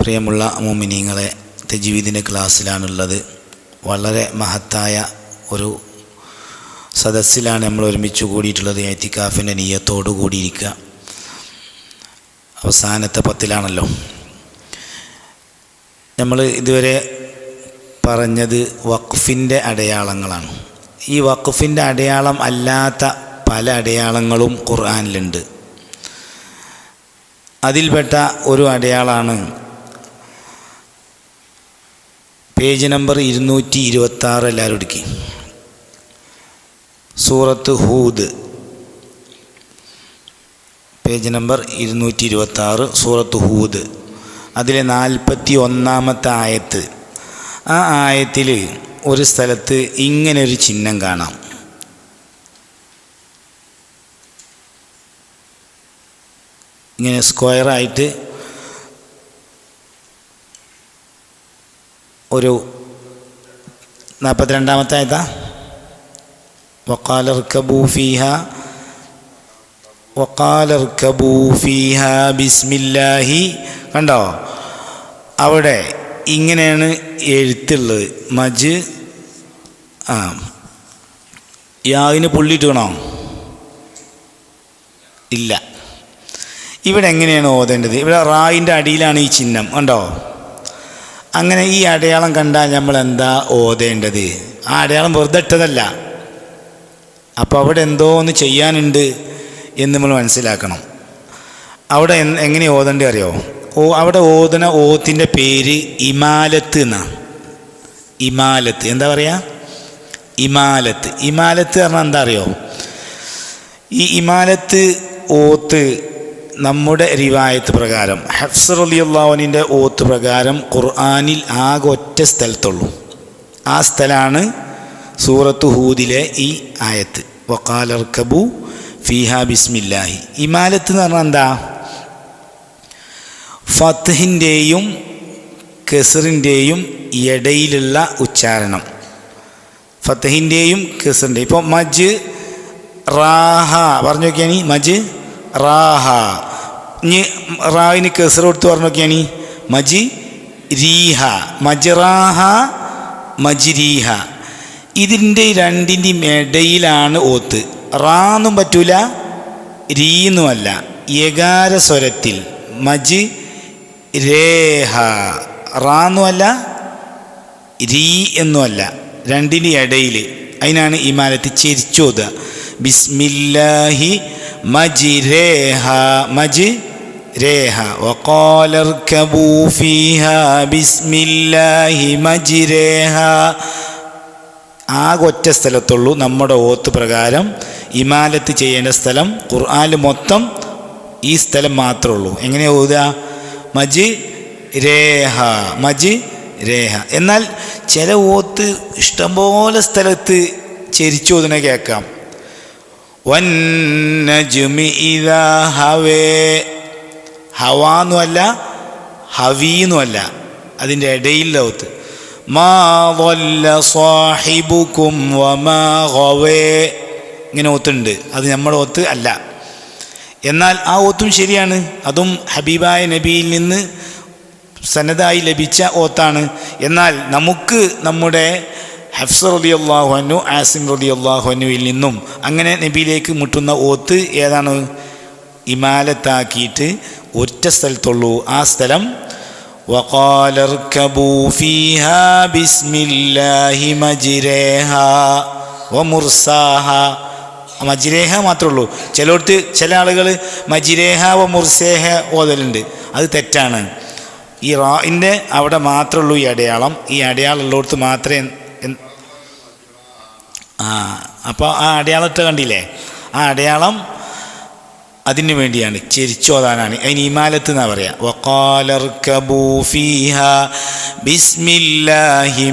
പ്രിയമുള്ള മോമിനിങ്ങളെ തെജീവിദിന്റെ ക്ലാസ്സിലാണുള്ളത്. വളരെ മഹത്തായ ഒരു സദസ്സിലാണ് നമ്മൾ ഒരുമിച്ച് കൂടിയിട്ടുള്ളത്. എത്തിക്കാഫിന്റെ നീയത്തോടു കൂടിയിരിക്കുക. അവസാനത്തെ പത്തിലാണല്ലോ. നമ്മൾ ഇതുവരെ പറഞ്ഞത് വഖഫിന്റെ അടയാളങ്ങളാണ്. ഈ വഖഫിന്റെ അടയാളം അല്ലാത്ത പല അടയാളങ്ങളും ഖുർആനിലുണ്ട്. അതിൽപ്പെട്ട ഒരു അടയാളാണ് പേജ് നമ്പർ ഇരുന്നൂറ്റി ഇരുപത്തി ആറ് എല്ലാവരും എടുക്കി. സൂറത്ത് ഹൂദ്. പേജ് നമ്പർ ഇരുന്നൂറ്റി ഇരുപത്തി ആറ് സൂറത്ത് ഹൂദ്. അതിലെ നാൽപ്പത്തി ഒന്നാമത്തെ ആയത്ത്. ആ ആയത്തിൽ ഒരു സ്ഥലത്ത് ഇങ്ങനൊരു ചിഹ്നം കാണാം. ഇങ്ങനെ സ്ക്വയറായിട്ട് ഒരു നാൽപ്പത്തിരണ്ടാമത്തെ ആയതാ. വക്കാലർക്കബൂ ഫീഹ. വക്കാലർക്കബൂ ഫീഹ ബിസ്മില്ലാഹി. കണ്ടോ? അവിടെ ഇങ്ങനെയാണ് എഴുത്തുള്ളത്. മജ് ആ യാവിന് പുള്ളിയിട്ട് വേണോ ഇല്ല. ഇവിടെ എങ്ങനെയാണ് ഓതേണ്ടത്? ഇവിടെ റായിന്റെ അടിയിലാണ് ഈ ചിഹ്നം ഉണ്ടോ അങ്ങനെ ഈ അടയാളം കണ്ടാൽ നമ്മൾ എന്താ ഓതേണ്ടത്? ആ അടയാളം വെറുതെ ഇട്ടതല്ല. അപ്പോൾ അവിടെ എന്തോ ഒന്ന് ചെയ്യാനുണ്ട് എന്ന് നമ്മൾ മനസ്സിലാക്കണം. അവിടെ എങ്ങനെ ഓതേണ്ടത് അറിയോ? ഓ അവിടെ ഓതുന്ന ഓത്തിന്റെ പേര് ഇമാലത്ത് എന്നാണ് ഇമാലത്ത്. എന്താ പറയുക ഇമാലത്ത്. ഇമാലത്ത് പറഞ്ഞാൽ എന്താ അറിയോ? ഈ ഇമാലത്ത് ഓത്ത് നമ്മുടെ റിവായത്ത് പ്രകാരം ഹഫ്സർ അലി അള്ളാഹുവിന്റെ ഓത്ത് പ്രകാരം ഖുർആാനിൽ ആകെ ഒറ്റ സ്ഥലത്തുള്ളൂ. ആ സ്ഥലമാണ് സൂറത്ത് ഹൂദിലെ ഈ ആയത്ത്. വക്കാലർക്കബു ഫിഹ ബിസ്മില്ലാഹി. ഇമാലത്ത് എന്ന് പറഞ്ഞാൽ എന്താ? ഫത്തഹിന്റെയും കെസറിന്റെയും ഇടയിലുള്ള ഉച്ചാരണം. ഫത്തഹിന്റെയും കെസറിന്റെയും ഇപ്പോൾ മജ് റാഹ പറഞ്ഞു നോക്കിയാണി മജ് റാഹ. ഇനി റായിന് കെസർ കൊടുത്ത് പറഞ്ഞു മജി രീഹ. മജറാഹ മജിരീഹ ഇതിന്റെ രണ്ടിന്റെയും ഇടയിലാണ് ഓത്ത്. റാന്നും പറ്റൂല രീന്നുമല്ല യകാര സ്വരത്തിൽ മജ് രേഹ. റാന്നുമല്ല രീ എന്നുമല്ല രണ്ടിന്റെ ഇടയിൽ അതിനാണ് ഇമാലത്ത് ചിരിച്ചോത് ബിസ്മില്ലാഹി മജിരേഹ മജ് രേഹ. വക്കോലർ ഫീഹ ബിസ്മില്ലാഹി മജിരേഹ ആകെ ഒറ്റ സ്ഥലത്തുള്ളൂ നമ്മുടെ ഓത്ത് പ്രകാരം ഇമാലത്ത് ചെയ്യേണ്ട സ്ഥലം. ഖുർആാനിൽ മൊത്തം ഈ സ്ഥലം മാത്രമേ ഉള്ളൂ. എങ്ങനെ ഓതുക? മജ് രേഹ മജ് രേഹ. എന്നാൽ ചില ഓത്ത് ഇഷ്ടംപോലെ സ്ഥലത്ത് ചരിച്ചോതിനെ കേൾക്കാം. വന്നജുമി ഇദാ ഹവേ. ഹവാന്നുമല്ല ഹവീന്നുമല്ല അതിന്റെ ഇടയിൽ ലോകത്ത്. മാ വല്ല സാഹിബുക്കും വമാ ഹവേ. ഇങ്ങനെ ഓത്തുണ്ട് അത് നമ്മുടെ ഓത്ത് അല്ല. എന്നാൽ ആ ഓത്തും ശരിയാണ്. അതും ഹബീബായ നബിയിൽ നിന്ന് സന്നദ്ധായി ലഭിച്ച ഓത്താണ് എന്നാൽ നമുക്ക് നമ്മുടെ ഹഫ്സർ റലി അള്ളാഹുനു ആസിം റലി അള്ളാഹുനുവിൽ നിന്നും അങ്ങനെ നബിയിലേക്ക് മുട്ടുന്ന ഓത്ത് ഏതാണ് ഇമാലത്താക്കിയിട്ട് ഒറ്റ സ്ഥലത്തുള്ളൂ ആ സ്ഥലം وقال اركبوا فيها بسم الله مجريها ومرساها മജിരേഹ മാത്രമേ ഉള്ളൂ ചിലയിടത്ത് ചില ആളുകൾ മജിരേഹ വ മുർസേഹ ഓതലുണ്ട് അത് തെറ്റാണ് ഈ റായിൻ്റെ അവിടെ മാത്രമേ ഉള്ളൂ ഈ അടയാളം ഈ അടയാളം ഉള്ളിടത്ത് മാത്രമേ എൻ- ആ അപ്പോൾ ആ അടയാളത്തെ കണ്ടില്ലേ? ആ അടയാളം അതിനു വേണ്ടിയാണ് ചെരിച്ചോതാനാണ്. അതിന് ഇമാലത്ത് എന്നാ പറയാ? ബിസ്മില്ലാഹി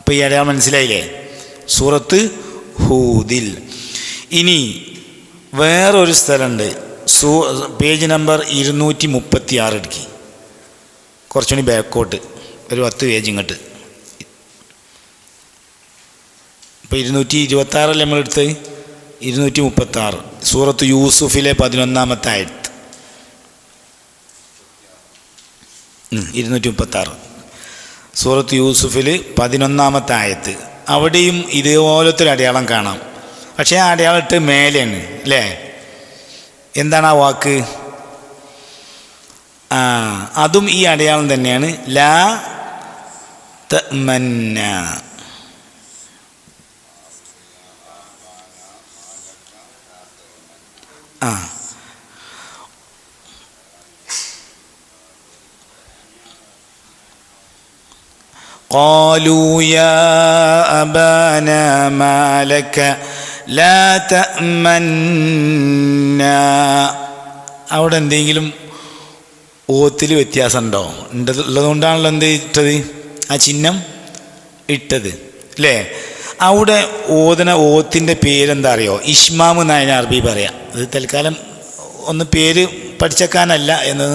ഇപ്പം ഈ അടയാളം മനസ്സിലായില്ലേ? സൂറത്ത് ഹൂദിൽ. ഇനി വേറൊരു സ്ഥലമുണ്ട്. സൂ പേജ് നമ്പർ ഇരുന്നൂറ്റി മുപ്പത്തി ആറ് എടുക്കി. കുറച്ചുകൂടി ബാക്കോട്ട് ഒരു പത്ത് പേജ് ഇങ്ങോട്ട്. ഇപ്പോൾ ഇരുന്നൂറ്റി ഇരുപത്തി ആറല്ലേ നമ്മൾ എടുത്തത്? ഇരുന്നൂറ്റി മുപ്പത്തി ആറ് സൂറത്ത് യൂസുഫിലെ പതിനൊന്നാമത്തെ ആയത്ത്. ഇരുന്നൂറ്റി മുപ്പത്തി ആറ് സൂറത്ത് യൂസുഫിൽ പതിനൊന്നാമത്തെ ആയത്ത്. അവിടെയും ഇതുപോലത്തെ ഒരു അടയാളം കാണാം. പക്ഷേ ആ അടയാളം ഇട്ട് മേലെയാണ് അല്ലേ? എന്താണ് ആ വാക്ക്? ആ അതും ഈ അടയാളം തന്നെയാണ്. ലാ തമന്ന ആ قالوا يا أبانا ما لك لا تأمنا അവിടെ എന്തെങ്കിലും ഓത്തിൽ വ്യത്യാസമുണ്ടോ ഉണ്ട് ഉള്ളതുകൊണ്ടാണല്ലോ എന്ത് ഇട്ടത് ആ ചിഹ്നം ഇട്ടത്. അല്ലേ അവിടെ ഓതന ഓത്തിന്റെ പേരെന്താ അറിയോ ഇഷ്മാമ് നായന അറബി പറയാം. അത് തൽക്കാലം ഒന്ന് പേര് പഠിച്ചേക്കാനല്ല എന്ന്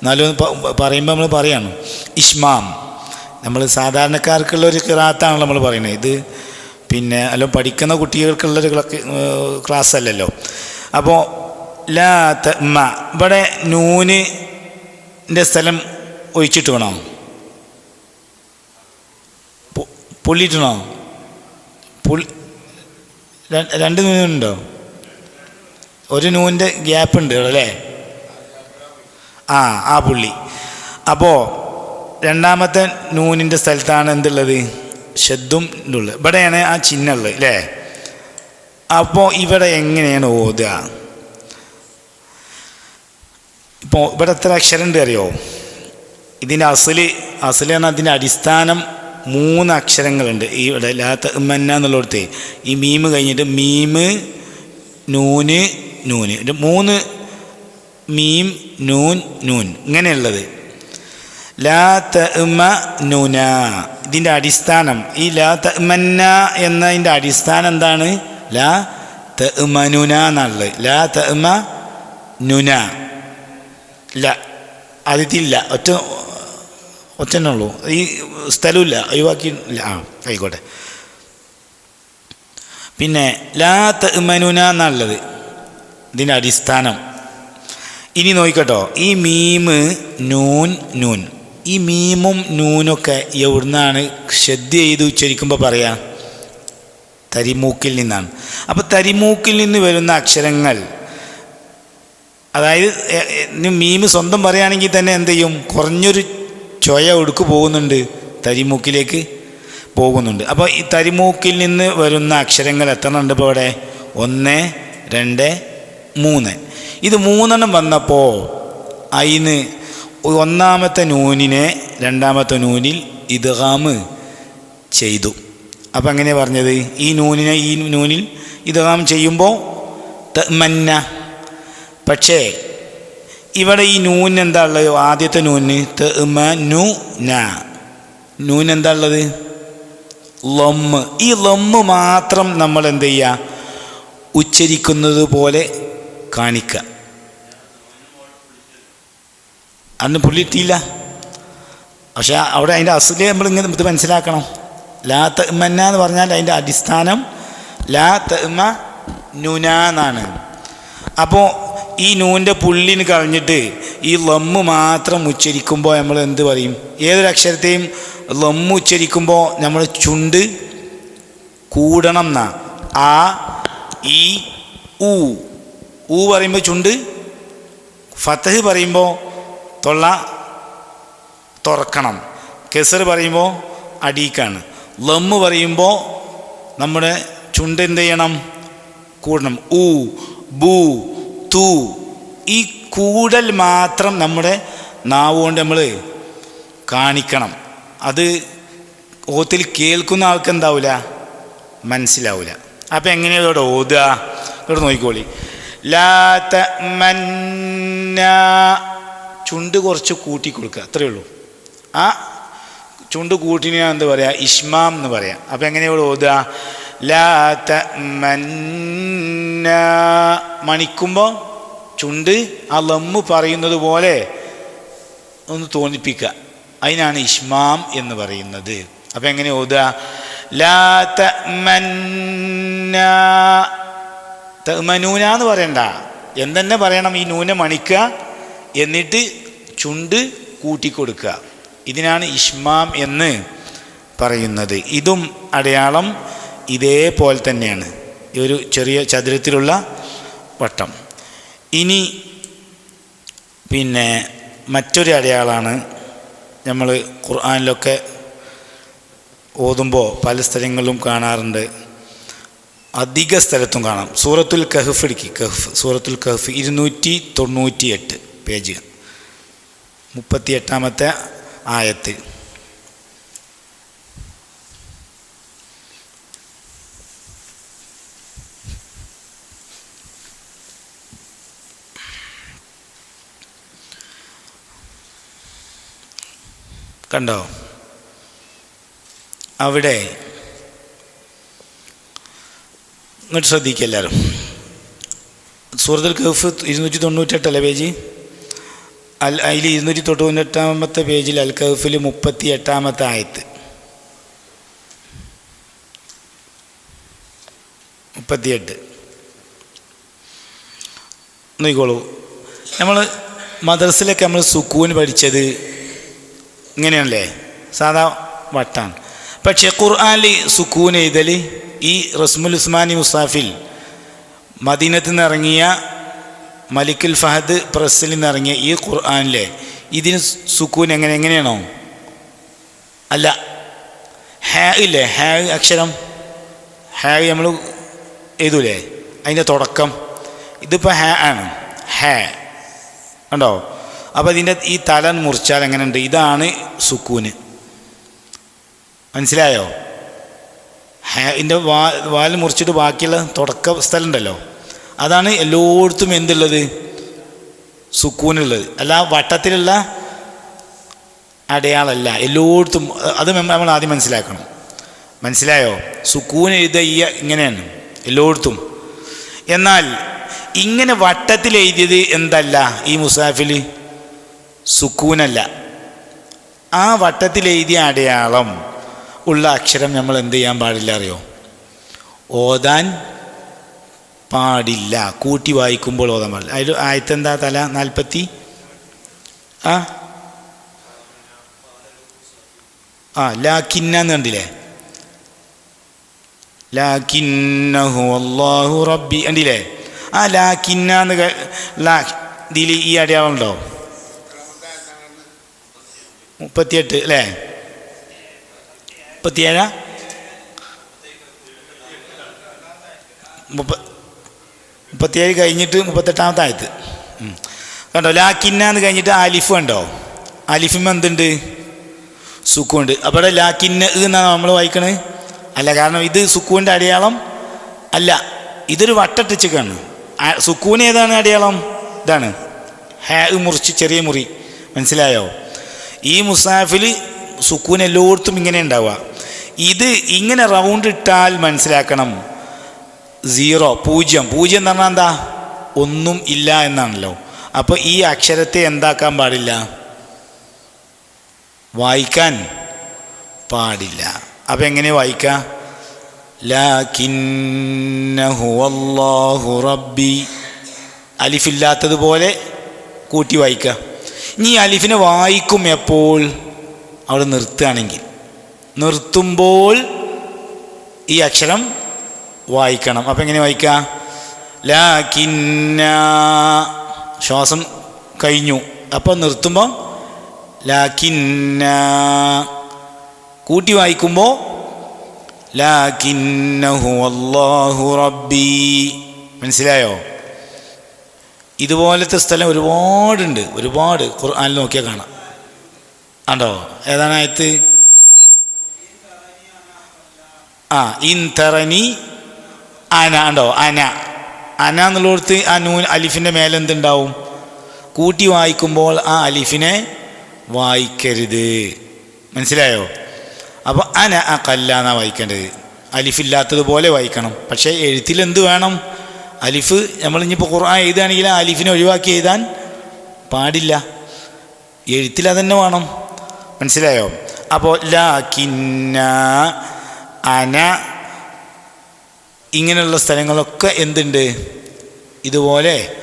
എന്നാലും പറയുമ്പോൾ നമ്മൾ പറയാണ്. ഇഷ്മാം. നമ്മൾ സാധാരണക്കാർക്കുള്ള ഒരു കിറാത്താണല്ലോ നമ്മൾ പറയുന്നത്. ഇത് പിന്നെ അല്ല പഠിക്കുന്ന കുട്ടികൾക്കുള്ളൊരു ക്ലാസ് അല്ലല്ലോ അപ്പോൾ ലാ ത ഇവിടെ നൂനിന്റെ സ്ഥലം ഒഴിച്ചിട്ട് വേണോ? പു- പുള്ളിയിട്ടണോ പുള്ളി രണ്ട് നൂനുണ്ടോ ഒരു നൂന്റെ ഗ്യാപ്പ് ഉണ്ട് അല്ലേ? ആ ആ പുള്ളി. അപ്പോൾ രണ്ടാമത്തെ നൂനിന്റെ സ്ഥലത്താണ് എന്തുള്ളത്? ഷെദ്ദും ഉള്ളത് ഇവിടെയാണ് ആ ചിഹ്നം ഉള്ളത് അല്ലേ? അപ്പോൾ ഇവിടെ എങ്ങനെയാണ് ഓതുക? ഇപ്പോൾ ഇവിടെ എത്ര അക്ഷരം ഉണ്ട് അറിയോ? ഇതിന്റെ അസൽ അസലാണ് അതിന്റെ അടിസ്ഥാനം മൂന്ന് അക്ഷരങ്ങളുണ്ട് ഈ ഇവിടെ ലാത്ത മന്ന എന്നുള്ളിടത്ത്. ഈ മീമ് കഴിഞ്ഞിട്ട് മീമ് നൂന് നൂന്. ഇത് മൂന്ന് മീം നൂൻ നൂൻ. ഇങ്ങനെയുള്ളത്. ലാ ഉമ്മ നൂന. ഇതിന്റെ അടിസ്ഥാനം. ഈ ലാ ഉമ്മന്ന എന്നതിന്റെ അടിസ്ഥാനം എന്താണ്? ലാ തഅ്മനുന എന്നുള്ളത് ലാ തഅ്മ നുന. ല. അതില്ല ഒറ്റ ഒറ്റ ഉള്ളൂ ഈ സ്ഥലമില്ല. ഒഴിവാക്കി ഇല്ല. ആ ആയിക്കോട്ടെ. പിന്നെ ലാ തമനുന എന്നുള്ളത് ഇതിന്റെ അടിസ്ഥാനം. ഇനി നോക്കിക്കട്ടോ ഈ മീമ് നൂൻ നൂൻ. ഈ മീമും നൂനൊക്കെ എവിടുന്നാണ് ശ്രദ്ധ ചെയ്ത് ഉച്ചരിക്കുമ്പോൾ പറയാം? തരിമൂക്കിൽ നിന്നാണ്. അപ്പോൾ തരിമൂക്കിൽ നിന്ന് വരുന്ന അക്ഷരങ്ങൾ അതായത് മീമ് സ്വന്തം പറയുകയാണെങ്കിൽ തന്നെ എന്ത് ചെയ്യും? കുറഞ്ഞൊരു ചൊയ ഒടുക്ക് പോകുന്നുണ്ട് തരിമൂക്കിലേക്ക് പോകുന്നുണ്ട്. അപ്പോൾ ഈ തരിമൂക്കിൽ നിന്ന് വരുന്ന അക്ഷരങ്ങൾ എത്ര ഉണ്ട് ഇപ്പോൾ ഇവിടെ? ഒന്ന് രണ്ട് മൂന്ന്. ഇത് മൂന്നെണ്ണം വന്നപ്പോൾ അതിന് ഒന്നാമത്തെ നൂനിനെ രണ്ടാമത്തെ നൂനിൽ ഇദ്ഗാമ് ചെയ്തു. അപ്പം എങ്ങനെയാണ് പറഞ്ഞത്? ഈ നൂനിനെ ഈ നൂനിൽ ഇദ്ഗാം ചെയ്യുമ്പോൾ മന്ന. പക്ഷേ ഇവിടെ ഈ നൂൻ എന്താ ഉള്ളത്? ആദ്യത്തെ നൂന്. നു ന. നൂൻ എന്താ ഉള്ളത്? ലൊമ്മ് ഈ ലൊമ്മ് മാത്രം നമ്മൾ എന്ത് ചെയ്യുക ഉച്ചരിക്കുന്നത് പോലെ കാണിക്കുക അന്ന് പുള്ളിട്ടിയില്ല പക്ഷെ അവിടെ അതിന്റെ അസുഖം നമ്മൾ ഇങ്ങനെ ഇത് മനസ്സിലാക്കണം. ലാ തമ്മന്ന എന്ന് പറഞ്ഞാൽ അതിന്റെ അടിസ്ഥാനം ലാ തമ്മ നുന എന്നാണ്. അപ്പോൾ ഈ നൂന്റെ പുള്ളിന് കളഞ്ഞിട്ട് ഈ ലമ്മ് മാത്രം ഉച്ചരിക്കുമ്പോൾ നമ്മൾ എന്ത് പറയും? ഏതൊരു അക്ഷരത്തെയും ലമ്മ് ഉച്ചരിക്കുമ്പോൾ നമ്മൾ ചുണ്ട് കൂടണം എന്നാ. ആ ഈ ഊ. ഊ പറയുമ്പോൾ ചുണ്ട് ഫത്തഹ് പറയുമ്പോൾ തൊള്ള തുറക്കണം. കെസർ പറയുമ്പോൾ അടീക്കാണ്. ലമ്മ് പറയുമ്പോൾ നമ്മുടെ ചുണ്ട് എന്ത് ചെയ്യണം? കൂടണം. ഊ ബൂ. തു ഈ കൂടൽ മാത്രം നമ്മുടെ നാവ് കൊണ്ട് നമ്മൾ കാണിക്കണം. അത് ഓത്തിൽ കേൾക്കുന്ന ആൾക്ക് എന്താവില്ല മനസ്സിലാവില്ല അപ്പം എങ്ങനെയാണ് ഇവിടെ ഓതുക? ഇവിടെ നോക്കിക്കോളി. ലാത്ത മന്ന ചുണ്ട് കുറച്ച് കൂട്ടി കൊടുക്കുക. അത്രയേ ഉള്ളൂ. ആ ചുണ്ട് കൂട്ടിന് എന്താ പറയുക ഇഷ്മാം എന്ന് പറയാം. അപ്പം എങ്ങനെയാണ് ഇവിടെ ഓതുക? ലാ തമന്ന മണിക്കുമ്പോൾ ചുണ്ട് ആ ലമ്മ് പറയുന്നത് പോലെ ഒന്ന് തോന്നിപ്പിക്കുക. അതിനാണ് ഇഷ്മാം എന്ന് പറയുന്നത്. അപ്പം എങ്ങനെ ഓതുക? ലാ തമന്ന തമനൂന എന്ന് പറയണ്ട. എന്തെന്നെ പറയണം? ഈ നൂന മണിക്കുക. എന്നിട്ട് ചുണ്ട് കൂട്ടിക്കൊടുക്കുക. ഇതിനാണ് ഇഷ്മാം എന്ന് പറയുന്നത്. ഇതും അടയാളം. ഇതേപോലെ തന്നെയാണ്. ഒരു ചെറിയ ചതുരത്തിലുള്ള വട്ടം. ഇനി പിന്നെ മറ്റൊരു അടയാളാണ് നമ്മൾ ഖുർആാനിലൊക്കെ ഓതുമ്പോൾ പല സ്ഥലങ്ങളിലും കാണാറുണ്ട്. അധിക സ്ഥലത്തും കാണാം. സൂറത്തുൽ കഹഫ് ഇടുക്കി. കഹഫ് സൂറത്തുൽ കഹഫ് ഇരുന്നൂറ്റി തൊണ്ണൂറ്റി എട്ട് പേജ്. മുപ്പത്തി എട്ടാമത്തെ ആയത്ത്. കണ്ടോ? അവിടെ എന്നിട്ട് ശ്രദ്ധിക്കുക എല്ലാവരും. സൂറത്തുൽ കഫ് ഇരുന്നൂറ്റി തൊണ്ണൂറ്റെട്ടല്ലേ പേജ്? അൽ അതിൽ ഇരുന്നൂറ്റി തൊണ്ണൂറ്റെട്ടാമത്തെ പേജിൽ അൽ കഫിൽ മുപ്പത്തി എട്ടാമത്തെ ആയത്ത്. മുപ്പത്തിയെട്ട്. നോക്കിക്കോളൂ. നമ്മൾ മദ്രസിലൊക്കെ നമ്മൾ സുക്കൂൻ പഠിച്ചത് ഇങ്ങനെയാണല്ലേ? സാധാ വട്ടാണ്. പക്ഷേ ഖുർആാനിൽ സുക്കൂൻ എഴുതൽ ഈ റസ്മുൽ ഉസ്മാനി മുസാഫിൽ മദീനത്ത് നിന്നിറങ്ങിയ മലിക്കുൽ ഫഹദ് പ്രസ്സിൽ നിന്നിറങ്ങിയ ഈ ഖുർആാനിലെ ഇതിന് സുക്കൂൻ എങ്ങനെ എങ്ങനെയാണോ? അല്ല ഹാ ഇല്ലേ? ഹാ അക്ഷരം? ഹാ നമ്മൾ എഴുതൂലേ? അതിന്റെ തുടക്കം. ഇതിപ്പോൾ ഹാ ആണ്. ഹാ. കണ്ടോ? അപ്പോൾ ഇതിന്റെ ഈ തല മുറിച്ചാൽ എങ്ങനെയുണ്ട്? ഇതാണ് സുക്കൂന്. മനസ്സിലായോ? ഇതിന്റെ വാ വാൽ മുറിച്ചിട്ട് ബാക്കിയുള്ള തുടക്ക സ്ഥലം ഉണ്ടല്ലോ അതാണ് എല്ലായിടത്തും എന്തുള്ളത്? സുക്കൂനുള്ളത്. അല്ല വട്ടത്തിലുള്ള അടയാളല്ല. എല്ലായിടത്തും അത് നമ്മൾ ആദ്യം മനസ്സിലാക്കണം. മനസ്സിലായോ? സുക്കൂൻ എഴുതുക ഈ ഇങ്ങനെയാണ്. എല്ലായിടത്തും എന്നാൽ ഇങ്ങനെ വട്ടത്തിൽ എഴുതിയത് എന്തല്ല ഈ മുസാഫിൽ സുക്കൂനല്ല. ആ വട്ടത്തിൽ എഴുതിയ അടയാളം ഉള്ള അക്ഷരം നമ്മൾ എന്ത് ചെയ്യാൻ പാടില്ല അറിയോ? ഓതാൻ പാടില്ല. കൂട്ടി വായിക്കുമ്പോൾ ഓതാൻ പാടില്ല. അതിൽ ആയത്തെന്താ തല? നാൽപ്പത്തി? ആ? ആ എന്ന് കണ്ടില്ലേ? ലാക്കിന്നഹു റബ്ബി. കണ്ടില്ലേ? ആ ലാക്കിന്നു ലാ ഇതിൽ ഈ അടയാളം ഉണ്ടോ? മുപ്പത്തിയെട്ട് അല്ലേ? മുപ്പത്തിയേഴാ? മുപ്പ മുപ്പത്തിയേഴ് കഴിഞ്ഞിട്ട് മുപ്പത്തെട്ടാമത്തെ ആയത്ത് കണ്ടോ കണ്ടോ ലാക്കിന്നാന്ന് കഴിഞ്ഞിട്ട് അലിഫ് കണ്ടോ? അലിഫും എന്തുണ്ട്? സുക്കുണ്ട് അപ്പോൾ ലാക്കിന്ന എന്നാണ് നമ്മൾ വായിക്കണത് അല്ല കാരണം ഇത് സുക്കുവിന്റെ അടയാളം അല്ല ഇതൊരു വട്ടട്ടിച്ചക്കാണ്. സുക്കൂന് ഏതാണ് അടയാളം? ഇതാണ്. ഹാ മുറിച്ച് ചെറിയ മുറി. മനസ്സിലായോ? ഈ മുസാഫിൽ സുക്കൂൻ എല്ലായിടത്തും ഇങ്ങനെ ഉണ്ടാവുക. ഇത് ഇങ്ങനെ റൗണ്ട് ഇട്ടാൽ മനസ്സിലാക്കണം. സീറോ പൂജ്യം. പൂജ്യം എന്ന് പറഞ്ഞാൽ എന്താ? ഒന്നും ഇല്ല എന്നാണല്ലോ. അപ്പോൾ ഈ അക്ഷരത്തെ എന്താക്കാൻ പാടില്ല? വായിക്കാൻ പാടില്ല. അപ്പം എങ്ങനെ വായിക്കാം? അല്ലാഹു റബ്ബി. അലിഫില്ലാത്തതുപോലെ കൂട്ടി വായിക്കുക ഇനി അലിഫിനെ വായിക്കും എപ്പോൾ? അവിടെ നിർത്തുകയാണെങ്കിൽ. നിർത്തുമ്പോൾ ഈ അക്ഷരം വായിക്കണം. അപ്പം എങ്ങനെ വായിക്കുക ലാക്കിന്ന ശ്വാസം കഴിഞ്ഞു. അപ്പോൾ നിർത്തുമ്പോൾ ലാക്കിന്ന കൂട്ടി വായിക്കുമ്പോൾ ലാക്കിന്നഹു അല്ലാഹു റബ്ബി. മനസ്സിലായോ? ഇതുപോലത്തെ സ്ഥലം ഒരുപാടുണ്ട്. ഒരുപാട് ഖുർആാനിൽ നോക്കിയാൽ കാണാം. ഉണ്ടോ ഏതാണ് ആ ഇൻ തറനി അന ഉണ്ടോ അന. അന എന്നുള്ളടത്ത് ആ നൂൻ അലിഫിന്റെ മേലെ എന്തുണ്ടാവും? കൂട്ടി വായിക്കുമ്പോൾ ആ അലിഫിനെ വായിക്കരുത്. മനസ്സിലായോ? അപ്പോൾ അന ആ കല്ലാന്നാണ് വായിക്കേണ്ടത്. അലിഫില്ലാത്തതുപോലെ വായിക്കണം. പക്ഷേ എഴുത്തിൽ എന്ത് വേണം? അലിഫ് നമ്മൾ ഇനിയിപ്പോൾ ഖുർആൻ എഴുതുകയാണെങ്കിൽ ആ അലിഫിനെ ഒഴിവാക്കി എഴുതാൻ പാടില്ല. എഴുത്തിൽ അതന്നെ വേണം. മനസ്സിലായോ? അപ്പോൾ ലാക്കിന്ന അന ഇങ്ങനെയുള്ള സ്ഥലങ്ങളൊക്കെ എന്തുണ്ട്? ഇതുപോലെ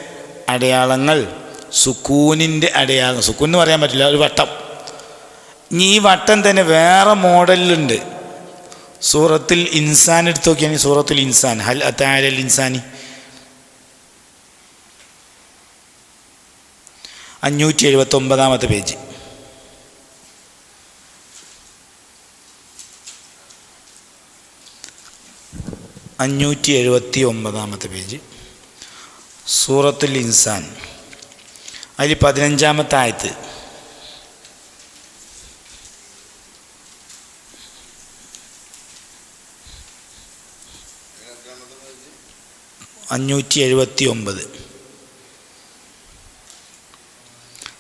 അടയാളങ്ങൾ. സുക്കൂനിന്റെ അടയാളം. സുക്കൂൻ എന്ന് പറയാൻ പറ്റില്ല ഒരു വട്ടം. ഇനി ഈ വട്ടം തന്നെ വേറെ മോഡലിലുണ്ട്. സൂറത്തിൽ ഇൻസാൻ എടുത്ത് നോക്കിയാണെങ്കിൽ സൂറത്തിൽ ഇൻസാൻ. ഹൽ അത്താരൽ ഇൻസാനി. അഞ്ഞൂറ്റി എഴുപത്തി ഒമ്പതാമത്തെ പേജ്. അഞ്ഞൂറ്റി എഴുപത്തി ഒമ്പതാമത്തെ പേജ്. സൂറത്തുൽ ഇൻസാൻ. അതിൽ പതിനഞ്ചാമത്തെ ആയത്ത്. അഞ്ഞൂറ്റി എഴുപത്തി ഒമ്പത്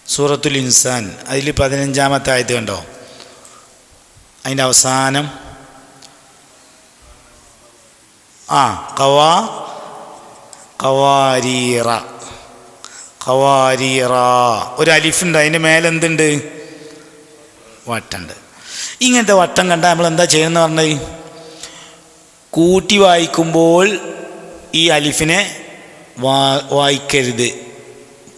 സൂറത്തുൽ ഇൻസാൻ. അതിൽ പതിനഞ്ചാമത്തെ ആയത് കണ്ടോ? അതിന്റെ അവസാനം. ആ കവാ കവാരീറ. കവാരീറ. ഒരു അലിഫുണ്ട് അതിന്റെ മേലെ എന്തുണ്ട്? വട്ടുണ്ട് ഇങ്ങനത്തെ വട്ടം കണ്ടാൽ നമ്മൾ എന്താ ചെയ്യുന്നത് പറഞ്ഞത് കൂട്ടി വായിക്കുമ്പോൾ ഈ അലിഫിനെ വാ വായിക്കരുത്.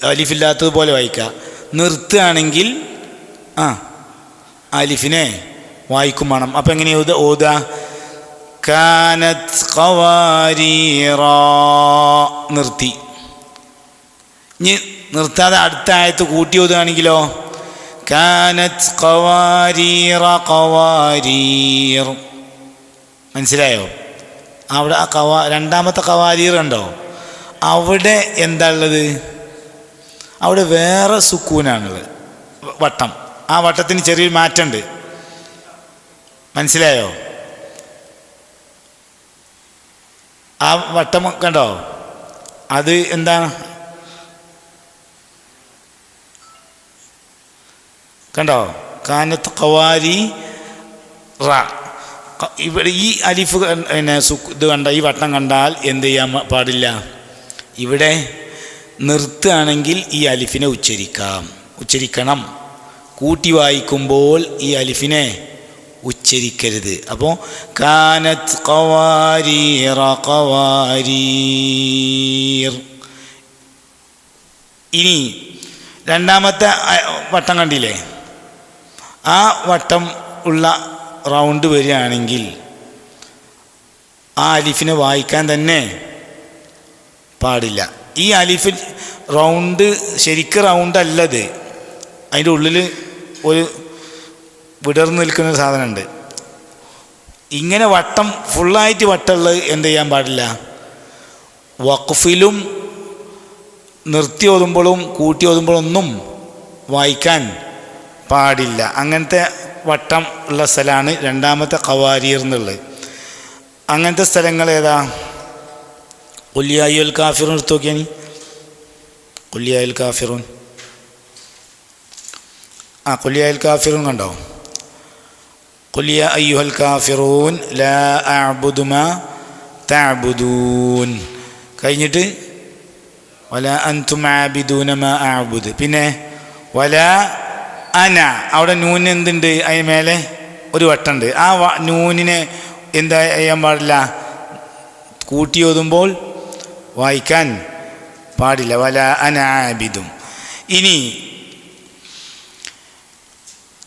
അലിഫില്ലാത്തതുപോലെ വായിക്കുക നിർത്തുകയാണെങ്കിൽ ആ അലിഫിനെ വായിക്കും വേണം. അപ്പം എങ്ങനെ ഓത ഓത കാനത്ത് നിർത്തി. ഇനി നിർത്താതെ അടുത്ത ആയത്ത് കൂട്ടി ഓതുകയാണെങ്കിലോ കാനത് കവാരീറ കവാരീർ മനസ്സിലായോ? അവിടെ ആ കവാ രണ്ടാമത്തെ കവാരീർ ഉണ്ടോ അവിടെ എന്താ ഉള്ളത്? അവിടെ വേറെ സുക്കൂനാണുള്ളത്. വട്ടം. ആ വട്ടത്തിന് ചെറിയൊരു മാറ്റമുണ്ട്. മനസ്സിലായോ? ആ വട്ടം കണ്ടോ? അത് എന്താ? കണ്ടോ? കാനത്ത് കവാരി റ. ഇവിടെ ഈ അലിഫ് പിന്നെ സുക്ക് ഇത് കണ്ട ഈ വട്ടം കണ്ടാൽ എന്ത് ചെയ്യാൻ പാടില്ല? ഇവിടെ നിർത്തുകയാണെങ്കിൽ ഈ അലിഫിനെ ഉച്ചരിക്കാം. ഉച്ചരിക്കണം. കൂട്ടി വായിക്കുമ്പോൾ ഈ അലിഫിനെ ഉച്ചരിക്കരുത്. അപ്പോൾ കാനത്ത് കവാരീറ കവാരീർ ഇനി രണ്ടാമത്തെ വട്ടം കണ്ടില്ലേ? ആ വട്ടം ഉള്ള റൗണ്ട് വരികയാണെങ്കിൽ ആ അലിഫിനെ വായിക്കാൻ തന്നെ പാടില്ല. ഈ അലിഫ് റൗണ്ട് ശരിക്ക് റൗണ്ട് അല്ലത് അതിന്റെ ഉള്ളിൽ ഒരു വിടർന്ന് നിൽക്കുന്ന സാധനമുണ്ട്. ഇങ്ങനെ വട്ടം ഫുള്ളായിട്ട് വട്ടമുള്ളത് എന്ത് ചെയ്യാൻ പാടില്ല. വഖഫിലും നിർത്തി ഓതുമ്പോഴും കൂട്ടി ഓതുമ്പോഴൊന്നും വായിക്കാൻ പാടില്ല. അങ്ങനത്തെ വട്ടം ഉള്ള സ്ഥലമാണ് രണ്ടാമത്തെ കവാരിയർ എന്നുള്ളത്. അങ്ങനത്തെ സ്ഥലങ്ങൾ ഏതാ? കൊല്ലിയായുൽ കാഫിറൂൻ എടുത്ത് നോക്കിയാനി കൊല്ലിയായുൽ കാഫിറൂൻ ആ കൊല്ലിയായുൽ കാഫിറൂൻ കണ്ടോ? കൊല്ലിയ അയ്യുഹൽ കാഫിറൂൻ ലാ അഅബുദുമ തഅബുദൂൻ കഴിഞ്ഞിട്ട് വല അൻതും ആബിദൂന മാ അഅബുദ്. പിന്നെ വല അന. അവിടെ നൂന് എന്തുണ്ട്? അതിന് മേലെ ഒരു വട്ടുണ്ട്. ആ നൂനിനെ എന്താ ചെയ്യാൻ പാടില്ല? കൂട്ടി ഓതുമ്പോൾ വായിക്കാൻ പാടില്ല വല അന ആബിദും ഇനി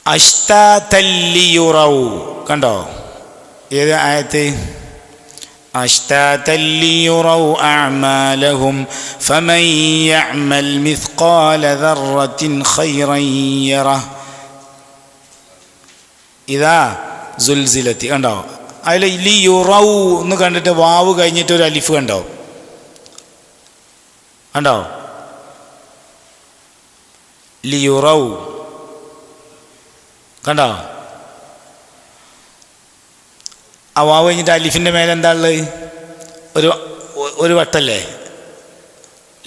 അഷ്താതല്ലിയുറൗ കണ്ടോ ഏത് ആയത്ത് أشتاتا ليروا أعمالهم فمن يعمل مثقال ذرة خيرا يره ഇതാ സുൽസിലത്തി കണ്ടോ അതിൽ ലി യുറൗ എന്ന് കണ്ടിട്ട് വാവ് കഴിഞ്ഞിട്ട് ഒരു ലിയുറൗ. കണ്ടോ? ആ വാവ് കഴിഞ്ഞിട്ട് അലിഫിന്റെ മേലെ എന്താ ഉള്ളത്? ഒരു ഒരു വട്ടല്ലേ?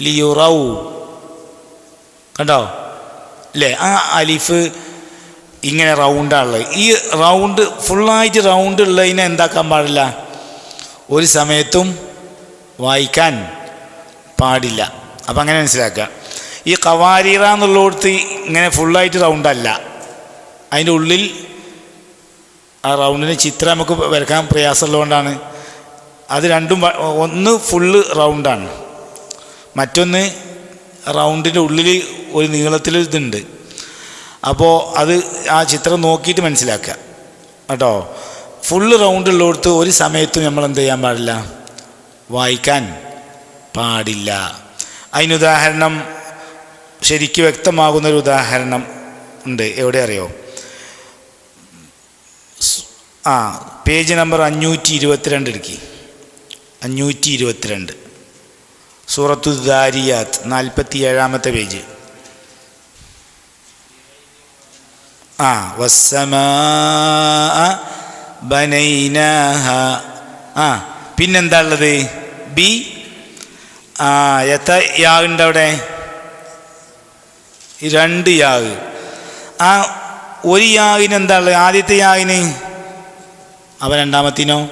ലിയുറൗ. കണ്ടോ? അല്ലേ ആ അലിഫ് ഇങ്ങനെ റൗണ്ടാണുള്ളത് ഈ റൗണ്ട് ഫുള്ളായിട്ട് റൗണ്ട് ഉള്ളതിനെ എന്താക്കാൻ പാടില്ല? ഒരു സമയത്തും വായിക്കാൻ പാടില്ല. അപ്പം അങ്ങനെ മനസ്സിലാക്കുക. ഈ കവാരീറ എന്നുള്ളിടത്ത് ഇങ്ങനെ ഫുള്ളായിട്ട് റൗണ്ടല്ല അതിന്റെ ഉള്ളിൽ ആ റൗണ്ടിന് ചിത്രം നമുക്ക് വരക്കാൻ പ്രയാസമുള്ളതുകൊണ്ടാണ്. അത് രണ്ടും ഒന്ന് ഫുള്ള് റൗണ്ടാണ് മറ്റൊന്ന് റൗണ്ടിന്റെ ഉള്ളിൽ ഒരു നീളത്തിൽ ഇതുണ്ട്. അപ്പോൾ അത് ആ ചിത്രം നോക്കിയിട്ട് മനസ്സിലാക്കുക. കേട്ടോ? ഫുള്ള് റൗണ്ട് ഉള്ളിടത്ത് ഒരു സമയത്തും നമ്മൾ എന്ത് ചെയ്യാൻ പാടില്ല? വായിക്കാൻ പാടില്ല. അതിനുദാഹരണം ശരിക്കും വ്യക്തമാകുന്നൊരു ഉദാഹരണം ഉണ്ട്. എവിടെ അറിയോ? ആ പേജ് നമ്പർ അഞ്ഞൂറ്റി ഇരുപത്തിരണ്ട് എടുക്കി അഞ്ഞൂറ്റി ഇരുപത്തിരണ്ട് സൂറത്തു ദാരിയാത്ത് നാൽപ്പത്തി ഏഴാമത്തെ പേജ്. ആ വസ്സമാനൈന ബനൈനാഹ. ആ പിന്നെന്താ ഉള്ളത്? ബി ആ എത്ര യാവുണ്ട് അവിടെ? രണ്ട് യാവ് ആ ഒരു യാവിന് എന്താ ഉള്ളത്? ആദ്യത്തെ യാവിന് അവ രണ്ടാമത്തിനോ?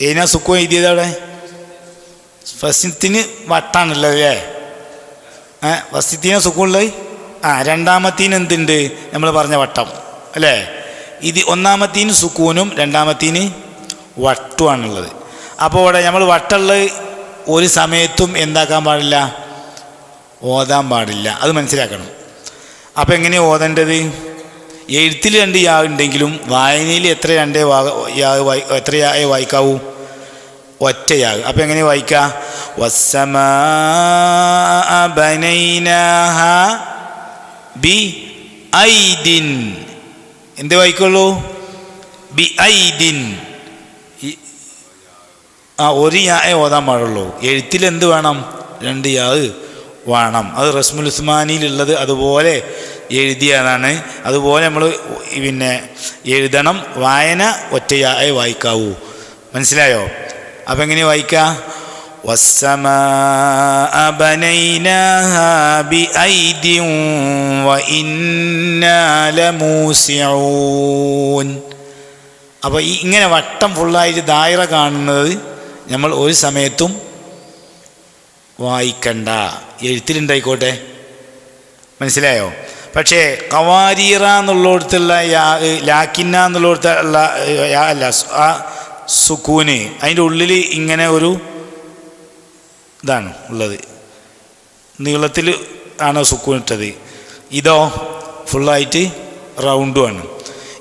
ഏനാ സുഖം എഴുതിയത് അവിടെ? ഫസ്റ്റിന് വട്ടാണുള്ളത് അല്ലേ? ഏ ഫസ്റ്റിന് സുഖമുള്ളത് ആ രണ്ടാമത്തിന് എന്തുണ്ട്? നമ്മൾ പറഞ്ഞ വട്ടം അല്ലേ? ഇത് ഒന്നാമത്തിന് സുക്കൂനും രണ്ടാമത്തിന് വട്ടുമാണുള്ളത് അപ്പോൾ ഇവിടെ നമ്മൾ വട്ടുള്ള ഒരു സമയത്തും എന്താക്കാൻ പാടില്ല? ഓതാൻ പാടില്ല. അത് മനസ്സിലാക്കണം. അപ്പോൾ എങ്ങനെയാണ് ഓതേണ്ടത്? എഴുത്തിൽ രണ്ട് യാ ഉണ്ടെങ്കിലും വായനയിൽ എത്ര രണ്ടേ വാ യാ വായി എത്ര യാ വായിക്കാവൂ? ഒറ്റയാകും അപ്പം എങ്ങനെ വായിക്കാം? വസ്സമാ ബനൈനാഹ ബി ഐദിൻ. എന്ത് വായിക്കുള്ളൂ? ബി ഐദിൻ. ആ ഒരു യാ ഓതാൻ പാടുള്ളൂ എഴുത്തിൽ എന്ത് വേണം രണ്ട് യാ വേണം അത് റസ്മുൽ ഉസ്മാനിയിലുള്ളത് അതുപോലെ എഴുതിയതാണ് അതുപോലെ നമ്മൾ പിന്നെ എഴുതണം വായന ഒറ്റയായി വായിക്കാവൂ മനസ്സിലായോ അപ്പം എങ്ങനെ വായിക്കാം والسماء بنيناها بأيد وإنا لموسعون അപ്പോൾ ഈ ഇങ്ങനെ വട്ടം ഫുള്ളായിട്ട് ദായറ കാണുന്നത് നമ്മൾ ഒരു സമയത്തും വായിക്കണ്ട. എഴുത്തിലുണ്ടായിക്കോട്ടെ. മനസ്സിലായോ? പക്ഷേ കവാരീറ എന്നുള്ളിടത്തുള്ള യാ ലാക്കിന്ന എന്നുള്ളിടത്തുള്ള യാ അല്ല ആ സുക്കൂന് അതിന്റെ ഉള്ളിൽ ഇങ്ങനെ ഒരു ഇതാണ് ഉള്ളത്. നീളത്തിൽ ആണ് സുക്കൂൻ ഇട്ടത്. ഇതോ ഫുള്ളായിട്ട് റൗണ്ടുമാണ്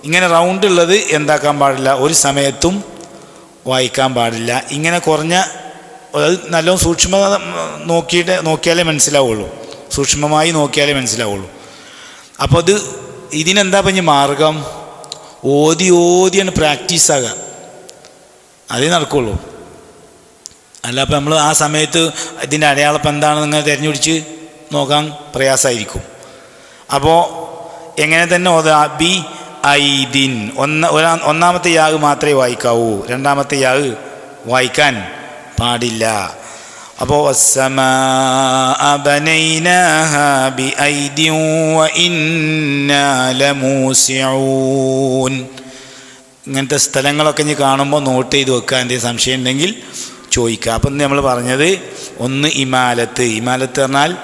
ഇങ്ങനെ റൗണ്ട് ഉള്ളത് എന്താക്കാൻ പാടില്ല. ഒരു സമയത്തും വായിക്കാൻ പാടില്ല. ഇങ്ങനെ കുറഞ്ഞ അത് നല്ലോണം സൂക്ഷ്മ നോക്കിയിട്ട് നോക്കിയാലേ മനസ്സിലാവുള്ളൂ. സൂക്ഷ്മമായി നോക്കിയാലേ മനസ്സിലാവുള്ളൂ. അപ്പോൾ അത് ഇതിനെന്താ പഞ്ഞ് മാർഗം? ഓതി ഓതിയാണ് പ്രാക്ടീസ് ആകുക അതേ നടക്കുള്ളൂ. അല്ല അപ്പം നമ്മൾ ആ സമയത്ത് ഇതിന്റെ അടയാളപ്പം എന്താണെന്ന് ഇങ്ങനെ തിരഞ്ഞുപിടിച്ച് നോക്കാൻ പ്രയാസമായിരിക്കും. അപ്പോൾ എങ്ങനെ തന്നെ ഓതാ? ബി ഐദിൻ. ഒന്ന് ഒന്നാമത്തെ യാഗ് മാത്രമേ വായിക്കാവൂ. രണ്ടാമത്തെ യാഗ് വായിക്കാൻ പാടില്ല. അപ്പോൾ ഇങ്ങനത്തെ സ്ഥലങ്ങളൊക്കെ ഇനി കാണുമ്പോൾ നോട്ട് ചെയ്ത് വെക്കുക. എന്തെങ്കിലും സംശയം ഉണ്ടെങ്കിൽ ചോദിക്കുക. അപ്പം നമ്മൾ പറഞ്ഞത് ഒന്ന് ഇമാലത്ത്. ഇമാലത്ത് പറഞ്ഞാൽ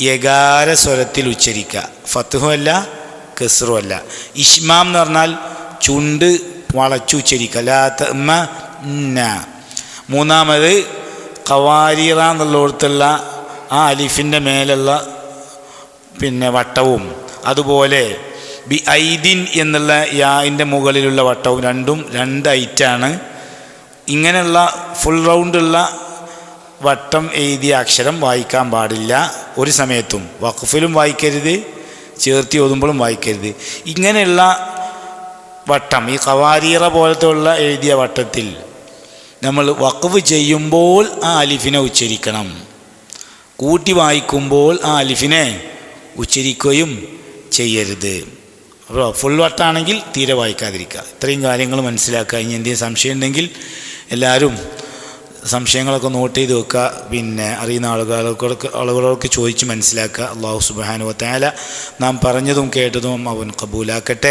യകാര സ്വരത്തിൽ ഉച്ചരിക്കുക. ഫത്തുഹുമല്ല കെസറുമല്ല ഇഷ്മാം എന്ന് പറഞ്ഞാൽ ചുണ്ട് വളച്ചു ലാത്ത മൂന്നാമത് കവാരീറ എന്നുള്ളിടത്തുള്ള ആ അലിഫിന്റെ മേലുള്ള പിന്നെ വട്ടവും. അതുപോലെ ബി ഐദിൻ എന്നുള്ള യാന്റെ മുകളിലുള്ള വട്ടവും രണ്ടും രണ്ട് ഐറ്റാണ്. ഇങ്ങനെയുള്ള ഫുൾ റൗണ്ടുള്ള വട്ടം എഴുതിയ അക്ഷരം വായിക്കാൻ പാടില്ല. ഒരു സമയത്തും. വഖഫിലും വായിക്കരുത്. ചേർത്തി ഓതുമ്പോഴും വായിക്കരുത്. ഇങ്ങനെയുള്ള വട്ടം ഈ കവാരീറ പോലത്തെ ഉള്ള എഴുതിയ വട്ടത്തിൽ നമ്മൾ വക്കവ് ചെയ്യുമ്പോൾ ആ അലിഫിനെ ഉച്ചരിക്കണം. കൂട്ടി വായിക്കുമ്പോൾ ആ അലിഫിനെ ഉച്ചരിക്കുകയും ചെയ്യരുത്. അപ്പോൾ ഫുൾ വട്ടാണെങ്കിൽ തീരെ വായിക്കാതിരിക്കുക. ഇത്രയും കാര്യങ്ങൾ മനസ്സിലാക്കുക. ഇനി എന്തെങ്കിലും സംശയം ഉണ്ടെങ്കിൽ എല്ലാവരും സംശയങ്ങളൊക്കെ നോട്ട് ചെയ്ത് വെക്കുക പിന്നെ അറിയുന്ന ആളുകൾക്ക് ആളുകളൊക്കെ ചോദിച്ച് മനസ്സിലാക്കുക അള്ളാഹു സുബാനുവത്തായാല നാം പറഞ്ഞതും കേട്ടതും അവൻ കബൂലാക്കട്ടെ.